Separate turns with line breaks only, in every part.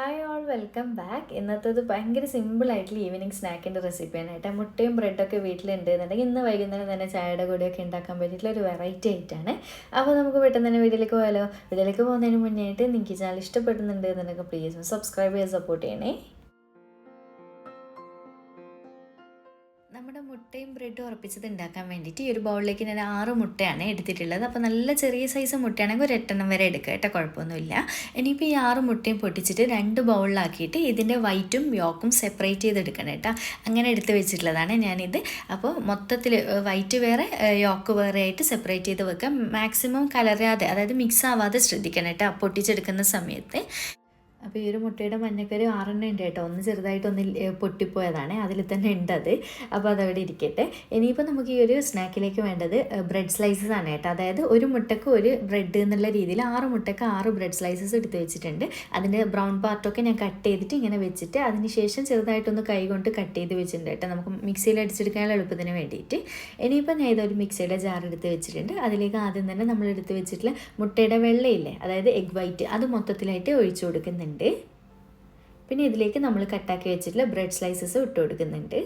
Hi all welcome back ഇന്നത്തേത് ഭയങ്കര സിമ്പിളായിട്ടുള്ള ഈവനിങ് സ്നാക്കിന്റെ റെസിപ്പിയാണ് കേട്ടോ. മുട്ടയും ബ്രെഡൊക്കെ വീട്ടിലുണ്ട്. എന്നുണ്ടെങ്കിൽ ഇന്ന് വൈകുന്നേരം തന്നെ ചായയുടെ കൂടെയൊക്കെ ഉണ്ടാക്കാൻ പറ്റിയിട്ടുള്ള ഒരു വെറൈറ്റി ആയിട്ടാണ്. അപ്പോൾ നമുക്ക് പെട്ടെന്ന് തന്നെ വീട്ടിലേക്ക് പോയാലോ? വീട്ടിലേക്ക് പോകുന്നതിന് മുന്നേ ആയിട്ട് നിങ്ങൾക്ക് ചാനൽ ഇഷ്ടപ്പെടുന്നുണ്ട് എന്നുണ്ടെങ്കിൽ പ്ലീസ് സബ്സ്ക്രൈബ് ചെയ്ത് സപ്പോർട്ട് ചെയ്യണേ. ബ്രെഡും ഉറപ്പിച്ചത് ഉണ്ടാക്കാൻ വേണ്ടിയിട്ട് ഈ ഒരു ബൗളിലേക്ക് ഞാൻ ആറ് മുട്ടയാണ് എടുത്തിട്ടുള്ളത്. അപ്പോൾ നല്ല ചെറിയ സൈസ് മുട്ടയാണെങ്കിൽ ഒരു എട്ടെണ്ണം വരെ എടുക്കുക കേട്ടോ കുഴപ്പമൊന്നുമില്ല. ഇനിയിപ്പോൾ ഈ ആറ് മുട്ടയും പൊട്ടിച്ചിട്ട് രണ്ട് ബൗളിലാക്കിയിട്ട് ഇതിന്റെ വൈറ്റും യോക്കും സെപ്പറേറ്റ് ചെയ്തെടുക്കണം കേട്ടോ. അങ്ങനെ എടുത്ത് വെച്ചിട്ടുള്ളതാണ് ഞാനിത്. അപ്പോൾ മൊത്തത്തിൽ വൈറ്റ് വേറെ യോക്ക് വേറെ ആയിട്ട് സെപ്പറേറ്റ് ചെയ്ത് വെക്കാം മാക്സിമം കലരാതെ അതായത് മിക്സ് ആവാതെ ശ്രദ്ധിക്കണം കേട്ടോ പൊട്ടിച്ചെടുക്കുന്ന സമയത്ത്. അപ്പോൾ ഈ ഒരു മുട്ടയുടെ മഞ്ഞക്കറി ആറെണ്ണം ഉണ്ട് കേട്ടോ. ഒന്ന് ചെറുതായിട്ടൊന്ന് പൊട്ടിപ്പോയതാണ്. അതിൽ തന്നെ ഉണ്ട് അത്. അപ്പോൾ അതവിടെ ഇരിക്കട്ടെ. ഇനിയിപ്പോൾ നമുക്ക് ഈ ഒരു സ്നാക്കിലേക്ക് വേണ്ടത് ബ്രെഡ് സ്ലൈസസ് ആണ് കേട്ടോ. അതായത് ഒരു മുട്ടക്ക് ഒരു ബ്രെഡ് എന്നുള്ള രീതിയിൽ ആറ് മുട്ടക്ക് ആറ് ബ്രെഡ് സ്ലൈസസ് എടുത്ത് വെച്ചിട്ടുണ്ട്. അതിന്റെ ബ്രൗൺ പാർട്ടൊക്കെ ഞാൻ കട്ട് ചെയ്തിട്ട് ഇങ്ങനെ വെച്ചിട്ട് അതിന് ശേഷം ചെറുതായിട്ടൊന്ന് കൈ കൊണ്ട് കട്ട് ചെയ്ത് വെച്ചിട്ടുണ്ട് കേട്ടോ. നമുക്ക് മിക്സിയിൽ അടിച്ചെടുക്കാനുള്ള എളുപ്പത്തിന് വേണ്ടിയിട്ട്. ഇനിയിപ്പോൾ ഞാൻ ഇതൊരു മിക്സിയുടെ ജാർ എടുത്ത് വെച്ചിട്ടുണ്ട്. അതിലേക്ക് ആദ്യം തന്നെ നമ്മൾ എടുത്ത് വെച്ചിട്ടുള്ള മുട്ടയുടെ വെള്ളയില്ലേ? അതായത് എഗ് വൈറ്റ് അത് മൊത്തത്തിലായിട്ട് ഒഴിച്ചു കൊടുക്കുന്നുണ്ട്. ഉണ്ട് പിന്നെ ഇതിലേക്ക് നമ്മൾ കട്ടാക്കി വെച്ചിട്ടുള്ള ബ്രെഡ് സ്ലൈസസ് ഇട്ട് കൊടുക്കുന്നുണ്ട്.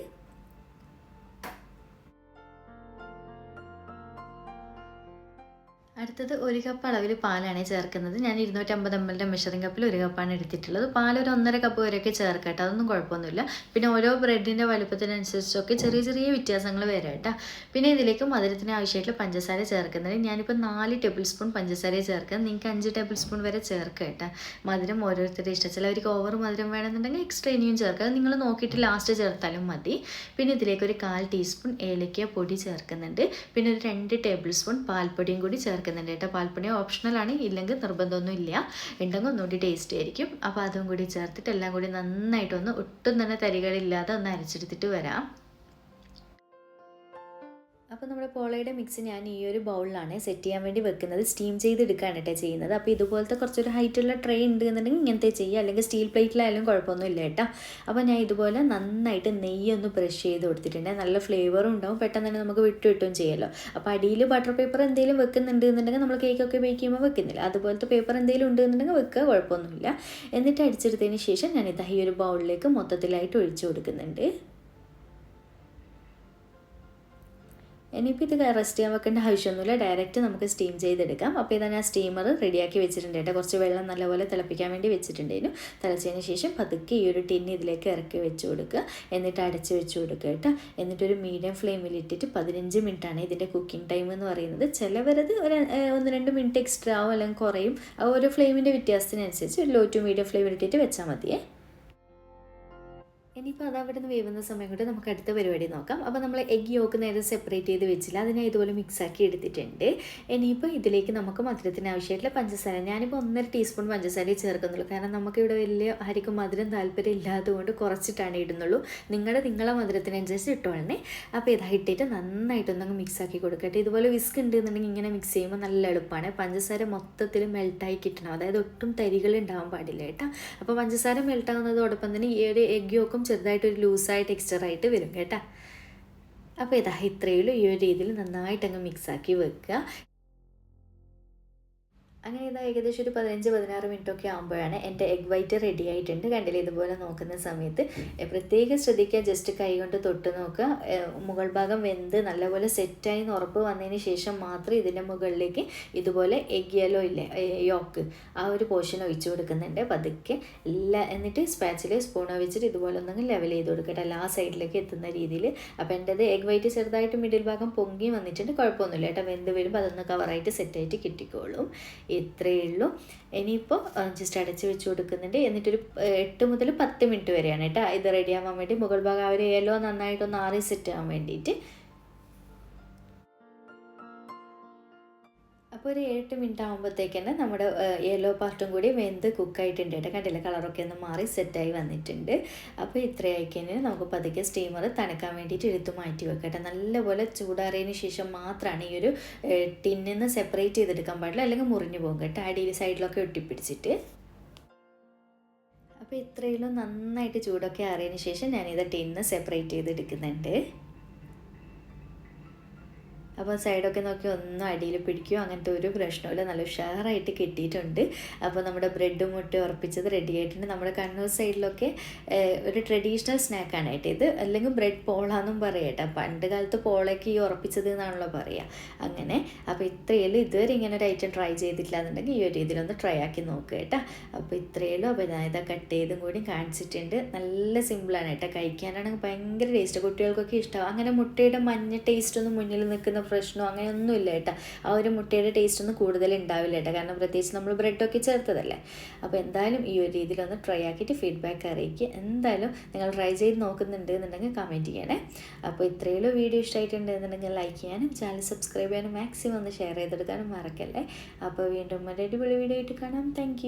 അടുത്തത് ഒരു കപ്പ് അളവിൽ പാലാണ് ചേർക്കുന്നത്. ഞാൻ ഇരുന്നൂറ്റമ്പത് എം എല്ലിന്റെ മെഷറിംഗ് കപ്പിൽ ഒരു കപ്പാണ് എടുത്തിട്ടുള്ളത്. പാൽ ഒരു ഒന്നര കപ്പ് വരെയൊക്കെ ചേർക്കട്ടെ അതൊന്നും കുഴപ്പമൊന്നുമില്ല. പിന്നെ ഓരോ ബ്രെഡിന്റെ വലുപ്പത്തിനനുസരിച്ചൊക്കെ ചെറിയ ചെറിയ വ്യത്യാസങ്ങൾ വരാം കേട്ടോ. പിന്നെ ഇതിലേക്ക് മധുരത്തിന് ആവശ്യമായിട്ടുള്ള പഞ്ചസാര ചേർക്കുന്നത് ഞാനിപ്പോൾ നാല് ടേബിൾ സ്പൂൺ പഞ്ചസാര ചേർക്കാം. നിങ്ങൾക്ക് അഞ്ച് ടേബിൾ സ്പൂൺ വരെ ചേർക്കുക കേട്ടോ. മധുരം ഓരോരുത്തരുടെ ഇഷ്ടം ചിലവർക്ക് ഓവർ മധുരം വേണമെന്നുണ്ടെങ്കിൽ എക്സ്ട്രാ ഇനിയും ചേർക്കുക നിങ്ങൾ നോക്കിയിട്ട് ലാസ്റ്റ് ചേർത്താലും മതി. പിന്നെ ഇതിലേക്ക് ഒരു കാൽ ടീസ്പൂൺ ഏലക്ക പൊടി ചേർക്കുന്നുണ്ട്. പിന്നെ ഒരു രണ്ട് ടേബിൾ സ്പൂൺ പാൽപ്പൊടിയും കൂടി ചേർക്കുന്നുണ്ട്. കേട്ടോ പാൽപ്പൊടി ഓപ്ഷണലാണ് ഇല്ലെങ്കിൽ നിർബന്ധമൊന്നും ഇല്ല. ഉണ്ടെങ്കിൽ ഒന്നുകൂടി ടേസ്റ്റ് ആയിരിക്കും. അപ്പോൾ അതും കൂടി ചേർത്തിട്ട് എല്ലാം കൂടി നന്നായിട്ടൊന്ന് ഒട്ടും തന്നെ തരികളില്ലാതെ ഒന്ന് അരച്ചെടുത്തിട്ട് വരാം. അപ്പോൾ നമ്മുടെ പോളയുടെ മിക്സ് ഞാൻ ഈ ഒരു ബൗളിലാണ് സെറ്റ് ചെയ്യാൻ വേണ്ടി വെക്കുന്നത്. സ്റ്റീം ചെയ്തെടുക്കുകയാണ് കേട്ടോ ചെയ്യുന്നത്. അപ്പോൾ ഇതുപോലത്തെ കുറച്ചൊരു ഹൈറ്റുള്ള ട്രേ ഉണ്ട് എന്നുണ്ടെങ്കിൽ ഇങ്ങനത്തെ ചെയ്യുക. അല്ലെങ്കിൽ സ്റ്റീൽ പ്ലേറ്റിലായാലും കുഴപ്പമൊന്നുമില്ല കേട്ടോ. അപ്പോൾ ഞാൻ ഇതുപോലെ നന്നായിട്ട് നെയ്യൊന്ന് ബ്രഷ് ചെയ്ത് കൊടുത്തിട്ടുണ്ട്. നല്ല ഫ്ലേവറും ഉണ്ടാവും. പെട്ടെന്ന് തന്നെ നമുക്ക് വിട്ടു കിട്ടുകയും ചെയ്യാമല്ലോ അപ്പോൾ അടിയിൽ ബട്ടർ പേപ്പർ എന്തെങ്കിലും വെക്കുന്നുണ്ട് എന്നുണ്ടെങ്കിൽ നമ്മൾ കേക്കൊക്കെ ബേക്ക് ചെയ്യുമ്പോൾ വെക്കുന്നില്ല. അതുപോലത്തെ പേപ്പർ എന്തെങ്കിലും ഉണ്ട് എന്നുണ്ടെങ്കിൽ വെക്കുക. കുഴപ്പമൊന്നുമില്ല. എന്നിട്ട് അടിച്ചെടുത്തതിന് ശേഷം ഞാൻ ഇതാ ഈ ഒരു ബൗളിലേക്ക് മൊത്തത്തിലായിട്ട് ഒഴിച്ചു കൊടുക്കുന്നുണ്ട്. ഇനിയിപ്പോൾ ഇത് റെസ്റ്റ് ചെയ്യാൻ വെക്കേണ്ട ആവശ്യമൊന്നുമില്ല. ഡയറക്റ്റ് നമുക്ക് സ്റ്റീം ചെയ്തെടുക്കാം. അപ്പോൾ ഇതാണ് ഞാൻ സ്റ്റീമർ റെഡിയാക്കി വെച്ചിട്ടുണ്ട് കേട്ടോ. കുറച്ച് വെള്ളം നല്ലപോലെ തിളപ്പിക്കാൻ വേണ്ടി വെച്ചിട്ടുണ്ടായിരുന്നു. തിളച്ചതിന് ശേഷം പതുക്കെ ഈ ഒരു ടിൻ ഇതിലേക്ക് ഇറക്കി വെച്ച് കൊടുക്കുക. എന്നിട്ട് അടച്ച് വെച്ച് കൊടുക്കുക കേട്ടോ. എന്നിട്ടൊരു മീഡിയം ഫ്ലെയിമിൽ ഇട്ടിട്ട് പതിനഞ്ച് മിനിറ്റാണ് ഇതിന്റെ കുക്കിംഗ് ടൈം എന്ന് പറയുന്നത്. ചിലവരത് ഒരു ഒന്ന് രണ്ട് മിനിറ്റ് എക്സ്ട്രാ ആവും അല്ലെങ്കിൽ കുറയും. ഒരു ഫ്ലെയിമിന്റെ വ്യത്യാസത്തിനനുസരിച്ച് ഒരു ലോ ടു മീഡിയം ഫ്ലെയിമിൽ ഇട്ടിട്ട് വെച്ചാൽ മതിയേ. ഇനിയിപ്പോൾ അത് അവിടെ നിന്ന് വേവുന്ന സമയം കൊണ്ട് നമുക്ക് അടുത്ത പരിപാടി നോക്കാം. അപ്പോൾ നമ്മൾ എഗ് യോക്ക് നേരെ സെപ്പറേറ്റ് ചെയ്ത് വെച്ചില്ല. അതിനെ ഇതുപോലെ മിക്സാക്കി എടുത്തിട്ടുണ്ട്. ഇനിയിപ്പോൾ ഇതിലേക്ക് നമുക്ക് മധുരത്തിന് ആവശ്യമായിട്ടുള്ള പഞ്ചസാര. ഞാനിപ്പോൾ ഒന്നര ടീസ്പൂൺ പഞ്ചസാര ചേർക്കുന്നുള്ളൂ. കാരണം നമുക്കിവിടെ വലിയ ആർക്കും മധുരം താല്പര്യം ഇല്ലാത്തതുകൊണ്ട് കുറച്ചിട്ടാണ് ഇടുന്നുള്ളൂ. നിങ്ങളുടെ നിങ്ങളെ മധുരത്തിനനുസരിച്ച് ഇട്ടോളണേ. അപ്പോൾ ഇതാ ഇട്ടിട്ട് നന്നായിട്ടൊന്നങ്ങ് മിക്സാക്കി കൊടുക്കട്ടെ. ഇതുപോലെ വിസ്ക് ഉണ്ട് എന്നുണ്ടെങ്കിൽ ഇങ്ങനെ മിക്സ് ചെയ്യുമ്പോൾ നല്ല എളുപ്പമാണ് പഞ്ചസാര മൊത്തത്തിൽ മെൽട്ടായി കിട്ടണം. അതായത് ഒട്ടും തരികൾ ഉണ്ടാവാൻ പാടില്ല കേട്ടോ. അപ്പോൾ പഞ്ചസാര മെൽട്ടാകുന്നതോടൊപ്പം തന്നെ ഈ ഒരു എഗ് യോക്കും ചെറുതായിട്ടൊരു ലൂസായ ടെക്സ്ചറായിട്ട് വരും കേട്ടോ. അപ്പോൾ ഇതാ ഇത്രയുള്ളൂ ഈ ഒരു രീതിയിൽ നന്നായിട്ടങ്ങ് മിക്സാക്കി വെക്കുക. അങ്ങനെ ഇതാ ഏകദേശം ഒരു പതിനഞ്ച് പതിനാറ് മിനിറ്റ് ഒക്കെ ആകുമ്പോഴാണ് എന്റെ എഗ് വൈറ്റ് റെഡി ആയിട്ടുണ്ട്. കണ്ടില്ല? ഇതുപോലെ നോക്കുന്ന സമയത്ത്. പ്രത്യേകം ശ്രദ്ധിക്കുക. ജസ്റ്റ് കൈ കൊണ്ട് തൊട്ട് നോക്കുക. മുകൾ ഭാഗം വെന്ത് നല്ലപോലെ സെറ്റായി എന്ന് ഉറപ്പ് വന്നതിന് ശേഷം മാത്രം ഇതിന്റെ മുകളിലേക്ക് ഇതുപോലെ എഗ് യെല്ലോ ഇല്ലേ? യോക്ക് ആ ഒരു പോർഷൻ ഒഴിച്ചു കൊടുക്കുന്നുണ്ട്. പതുക്കെ എല്ലാ എന്നിട്ട് സ്പാച്ചിൽ സ്പൂൺ വെച്ചിട്ട് ഇതുപോലെ ഒന്നെങ്കിൽ ലെവൽ ചെയ്ത് കൊടുക്കട്ടെ. എല്ലാ സൈഡിലേക്ക് എത്തുന്ന രീതിയിൽ അപ്പോൾ എന്റെത് എഗ് വൈറ്റ് ചെറുതായിട്ട് മിഡിൽ ഭാഗം പൊങ്ങി വന്നിട്ടുണ്ട്. കുഴപ്പമൊന്നുമില്ല. കേട്ടോ വെന്ത് വരുമ്പോൾ അതൊന്ന് കവറായിട്ട് സെറ്റായിട്ട് കിട്ടിക്കോളും. ഇത്രയേ ഉള്ളൂ. ഇനിയിപ്പോൾ ജസ്റ്റ് അടച്ച് വെച്ച് കൊടുക്കുന്നുണ്ട്. എന്നിട്ടൊരു എട്ട് മുതൽ പത്ത് മിനിറ്റ് വരെയാണ് കേട്ടോ. ഇത് റെഡിയാവാൻ വേണ്ടി മുകൾ ഭാഗം അവർ യെല്ലോ നന്നായിട്ടൊന്ന് ആറി സെറ്റ് ആവാൻ വേണ്ടിയിട്ട്. അപ്പോൾ ഒരു എട്ട് മിനിറ്റ് ആകുമ്പോഴത്തേക്ക് തന്നെ നമ്മുടെ യെല്ലോ പാർട്ടും കൂടി വെന്ത് കുക്കായിട്ടുണ്ട് കേട്ടോ. കണ്ടില്ല? കളറൊക്കെ ഒന്ന് മാറി സെറ്റായി വന്നിട്ടുണ്ട്. അപ്പോൾ ഇത്രയായിക്കന്നെ നമുക്ക് പതുക്കെ സ്റ്റീമർ തണുക്കാൻ വേണ്ടിയിട്ട് എടുത്ത് മാറ്റി വെക്കട്ടെ നല്ലപോലെ ചൂടാറിയതിന് ശേഷം മാത്രമാണ് ഈ ഒരു ടിന്നിൽ നിന്ന് സെപ്പറേറ്റ് ചെയ്തെടുക്കാൻ പാടില്ല. അല്ലെങ്കിൽ മുറിഞ്ഞു പോകും കേട്ടോ. അടിയിൽ സൈഡിലൊക്കെ ഒട്ടിപ്പിടിച്ചിട്ട്. അപ്പോൾ ഇത്രയിലും നന്നായിട്ട് ചൂടൊക്കെ അറിയതിന് ശേഷം ഞാനിത് ടിന്ന് സെപ്പറേറ്റ് ചെയ്തെടുക്കുന്നുണ്ട്. അപ്പോൾ സൈഡൊക്കെ നോക്കി ഒന്നും അടിയിൽ പിടിക്കുകയോ അങ്ങനത്തെ ഒരു പ്രശ്നമില്ല നല്ല ഉഷാറായിട്ട് കിട്ടിയിട്ടുണ്ട്. അപ്പോൾ നമ്മുടെ ബ്രെഡ് മുട്ട ഉറപ്പിച്ചത് റെഡി ആയിട്ടുണ്ട്. നമ്മുടെ കണ്ണൂർ സൈഡിലൊക്കെ ഒരു ട്രഡീഷണൽ സ്നാക്കാണ് കേട്ടോ ഇത്. അല്ലെങ്കിൽ ബ്രെഡ് പോളാന്നും പറയട്ടെ പണ്ട് കാലത്ത് പോളയ്ക്ക് ഈ ഉറപ്പിച്ചത് എന്നാണല്ലോ പറയുക അങ്ങനെ. അപ്പോൾ ഇത്രയേലും ഇതുവരെ ഇങ്ങനെ ഒരു ഐറ്റം ട്രൈ ചെയ്തിട്ടില്ല എന്നുണ്ടെങ്കിൽ ഈ ഒരു രീതിയിലൊന്ന് ട്രൈ ആക്കി നോക്കുക കേട്ടോ. അപ്പോൾ ഇത്രയേലും അപ്പോൾ ഞാൻ ഇതാ കട്ട് ചെയ്തും കൂടി കാണിച്ചിട്ടുണ്ട്. നല്ല സിമ്പിളാണ് കേട്ടോ. കഴിക്കാനാണെങ്കിൽ ഭയങ്കര ടേസ്റ്റ് കുട്ടികൾക്കൊക്കെ ഇഷ്ടമാവും അങ്ങനെ മുട്ടയുടെ മഞ്ഞ ടേസ്റ്റ് ഒന്നും മുന്നിൽ നിൽക്കുന്ന പ്രശ്നമോ അങ്ങനെയൊന്നും ഇല്ല കേട്ടോ. ആ ഒരു മുട്ടയുടെ ടേസ്റ്റ് ഒന്നും കൂടുതൽ ഉണ്ടാവില്ല കേട്ടോ. കാരണം പ്രത്യേകിച്ച് നമ്മൾ ബ്രെഡൊക്കെ ചേർത്തതല്ലേ. അപ്പോൾ എന്തായാലും ഈ ഒരു രീതിയിൽ ഒന്ന് ട്രൈ ആക്കിയിട്ട് ഫീഡ്ബാക്ക് അറിയിക്കുക. എന്തായാലും നിങ്ങൾ ട്രൈ ചെയ്ത് നോക്കുന്നുണ്ട് എന്നുണ്ടെങ്കിൽ കമന്റ് ചെയ്യണേ. അപ്പോൾ ഇത്രയുള്ള വീഡിയോ ഇഷ്ടമായിട്ടുണ്ട് എന്നുണ്ടെങ്കിൽ ലൈക്ക് ചെയ്യാനും ചാനൽ സബ്സ്ക്രൈബ് ചെയ്യാനും മാക്സിമം ഒന്ന് ഷെയർ ചെയ്തെടുക്കാനും മറക്കല്ലേ. അപ്പോൾ വീണ്ടും ഒരു അടിപൊളി വീഡിയോ ആയിട്ട് കാണാം. താങ്ക്